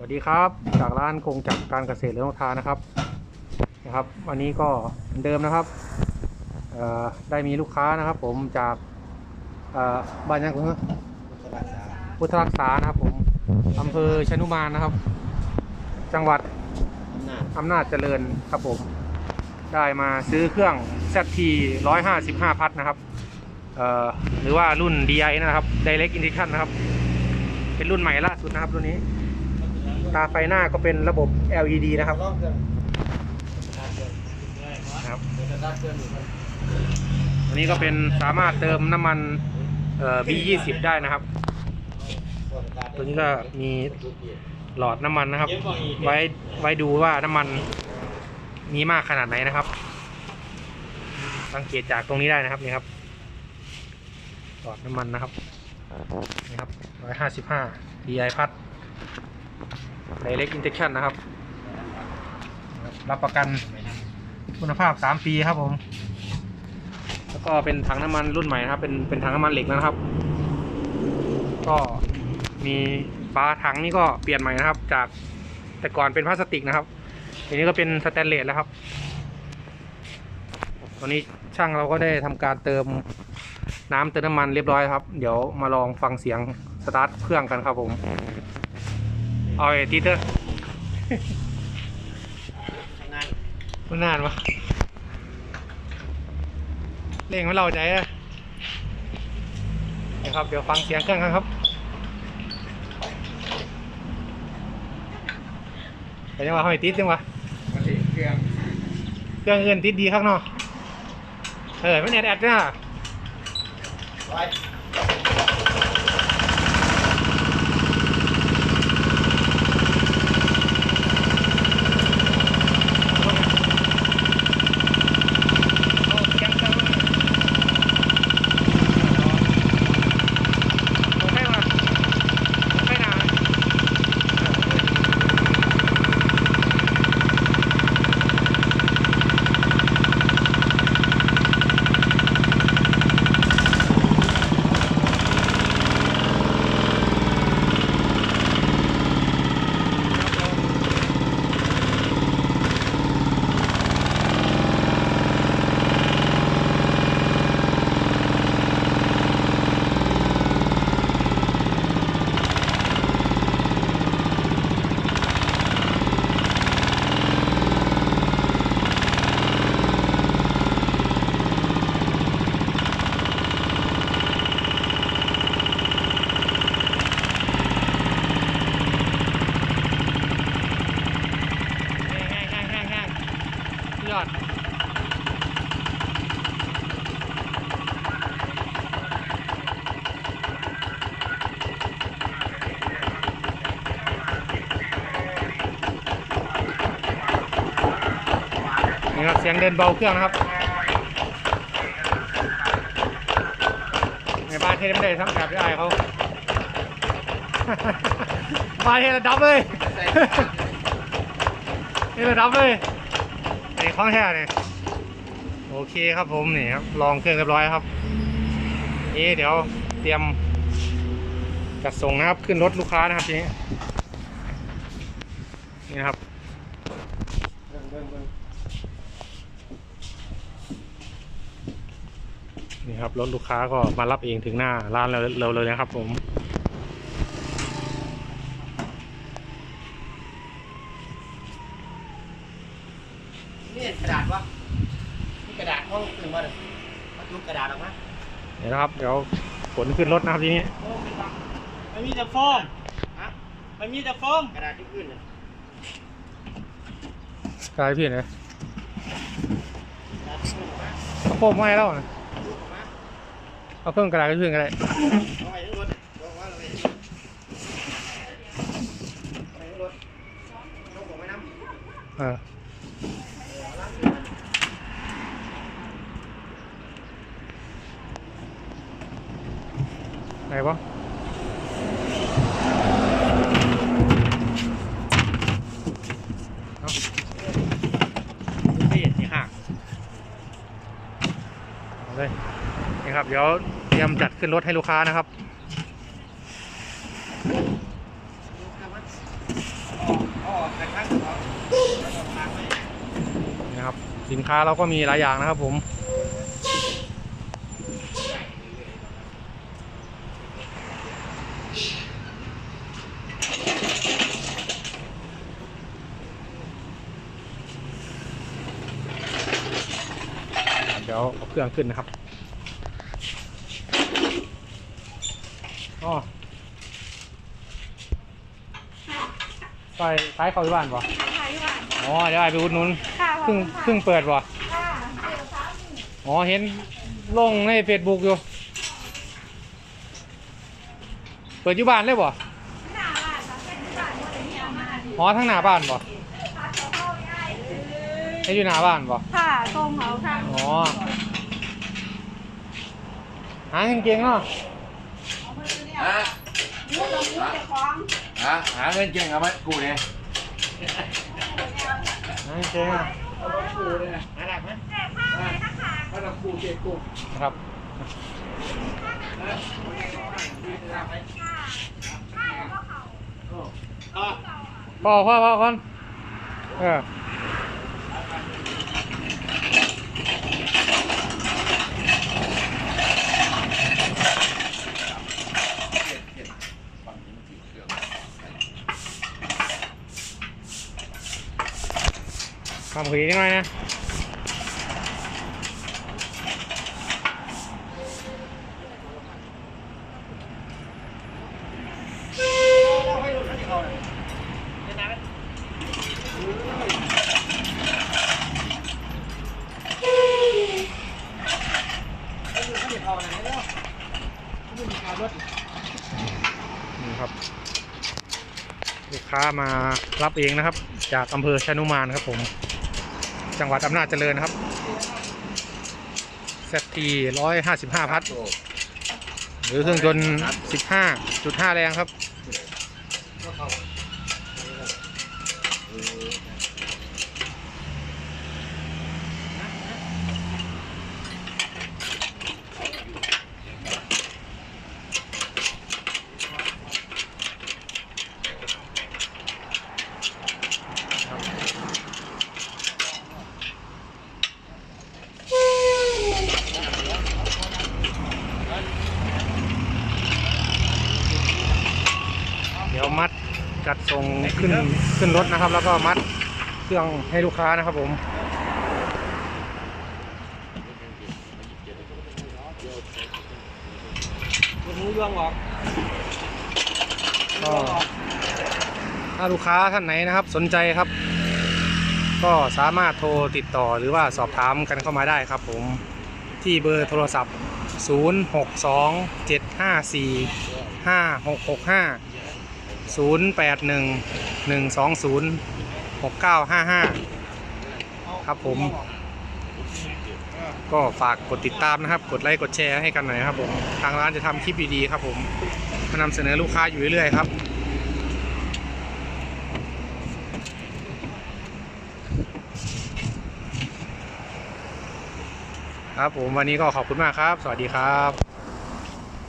วัสดีครับ จากร้านคงจักรการเกษตรเลี้ยงทานนะครับนะครับ วันนี้ก็เหมือนเดิมนะครับเอ่อได้มีลูกค้านะครับ ผมจากเอ่อบ้านยังคุณพุทธรักษานะครับ ผมอำเภอชนุมานนะครับ จังหวัดอำนาจเจริญครับผมได้มาซื้อเครื่อง ZT 155 พัทนะครับเอ่อหรือว่ารุ่น DI นะครับ Direct Injection นะครับ เป็นรุ่นใหม่ล่าสุดนะครับรุ่นนี้ ตาไฟหน้าก็เป็นระบบ LED นะครับนะครับอันนี้ก็เป็นสามารถเติมน้ำมันเอ่อ B20 ได้นะครับ ตัวนี้ก็มีหลอดน้ำมันนะครับ ไว้ไว้ดูว่าน้ำมันมีมากขนาดไหนนะครับ สังเกตจากตรงนี้ได้นะครับนี่ครับ หลอดน้ำมันนะครับนี่ครับร้อย ห้าสิบห้า DI พัด Direct Injection นะครับ รับประกันคุณภาพ 3 ปีครับผม แล้วก็เป็นถังน้ำมันรุ่นใหม่นะครับ เป็นเป็นถังน้ำมันเหล็กนะครับ ก็มีฝาถังนี่ก็เปลี่ยนใหม่นะครับ จากแต่ก่อนเป็นพลาสติกนะครับทีนี้ก็เป็นสแตนเลสแล้วครับตอนนี้ช่างเราก็ได้ทำการเติมน้ำเติมน้ำมันเรียบร้อยครับ เดี๋ยวมาลองฟังเสียงสตาร์ทเครื่องกันครับผม เอาไอ้ตีเตอร์มันนานวะเร่งไม่เราใจอะเดี๋ยวครับ เดี๋ยวฟังเสียงเครื่องกันครับเป็นยังไงเขาไม่ติดจังวะเครื่องเงินติดดีข้างนอกเออไม่แอดแอดเนี่ยเอาเสียงเครื่องมันโอเคมาโอเคนะแห้งแห้งแห้งแห้งแห้งยอด นี่ครับเสียงเดินเบาเครื่องนะครับในบ้านเทไม่ได้ทำแบบที่ไอายเขาบ้านเทระดับเลยนี่ระดับเลยอันนี้คล้องแท้เนี่ยโอเคครับผมนี่ครับลองเครื่องเรียบร้อยครับนี่เดี๋ยวเตรียมจัดส่งนะครับขึ้นรถลูกค้านะครับทีนี้นี่นะครับ นี่ครับรถลูกค้าก็มารับเองถึงหน้าร้านเราเราเลยนะครับผมนี่กระดาษวะนี่กระดาษห้องตึงมาเลยมาดูกระดาษออกมาเดี๋ยวนะครับเดี๋ยวขนขึ้นรถนะครับทีนี้โอ้เป็นปะมันมีแต่โฟมฮะมันมีแต่โฟมกระดาษที่พื้นเลยกลายพี่นะกระดาษที่พื้นออกมาเอาโฟมมาให้แล้วนะดูออกมา เอาเครื่องกระดาษขึ้นก็ได้เอาไว้ทั้งรถเอาไว้เลยเอาไว้ทั้งรถยกออกไว้น้ำ เออไหนวะเอานี่นี่หัก เลยนี่ครับเดี๋ยวเตรียมจัดขึ้นรถให้ลูกค้านะครับนนะครับสินค้าเราก็มีหลายอย่างนะครับผม เดี๋ยวเอาเครื่องขึ้นนะครับอ๋อไปซ้ายเข้าที่บ้านป่ะขายว่าอ๋อเดี๋ยวไอ้ไปอุดหนุนค่ะเพิ่งเพิ่งเปิดป่ะค่ะอ๋อเห็นลงในเฟซบุ๊กอยู่ เปิดอยู่บ้านเลยป่ะหน้าบ้านค่ะเป็นบ้านวันนี้เอามาอ๋อทั้งหน้าบ้านป่ะค่ะเขาเข้าง่ายให้อยู่หน้าบ้านป่ะค่ะตรงเขาค่ะอ๋อ หากางเกงเนาะฮะมุดลงมุดจะคล้องหาหาเงินเก่งเอาไหมกูเนี่ยหากางเกงอะกูเลยนะหาหลักไหมแต่ผ้าเลยนะคะถ้าเรากูเจ็บกูนะครับอะพ่อพ่อพ่อคนเออ ทำคุยนิดหน่อยนะนี่ครับ ลูกค้ามารับเองนะครับ จากอำเภอชานุมานครับผม จังหวัดอำนาจเจริญนะครับเซตทีร้อยห้าสิบห้าพัทหรือเครื่องยนต์สิบห้าจุดห้าแรงครับ เดี๋ยวมัด จัดส่งขึ้นขึ้นรถนะครับ แล้วก็มัดเครื่องให้ลูกค้านะครับผมคุณรู้ยวงออกก็ถ้าลูกค้าท่านไหนนะครับสนใจครับ ก็สามารถโทรติดต่อหรือว่าสอบถามกันเข้ามาได้ครับผมที่เบอร์โทรศัพท์ 0 6 2 0 8 1 1 2 0 6 9 5 5 ครับผม ก็ฝากกดติดตามนะครับ กดไลค์กดแชร์ให้กันหน่อยครับผมทางร้านจะทำคลิปดีๆครับผมมานำเสนอลูกค้าอยู่เรื่อยๆครับครับผมวันนี้ก็ขอบคุณมากครับ สวัสดีครับ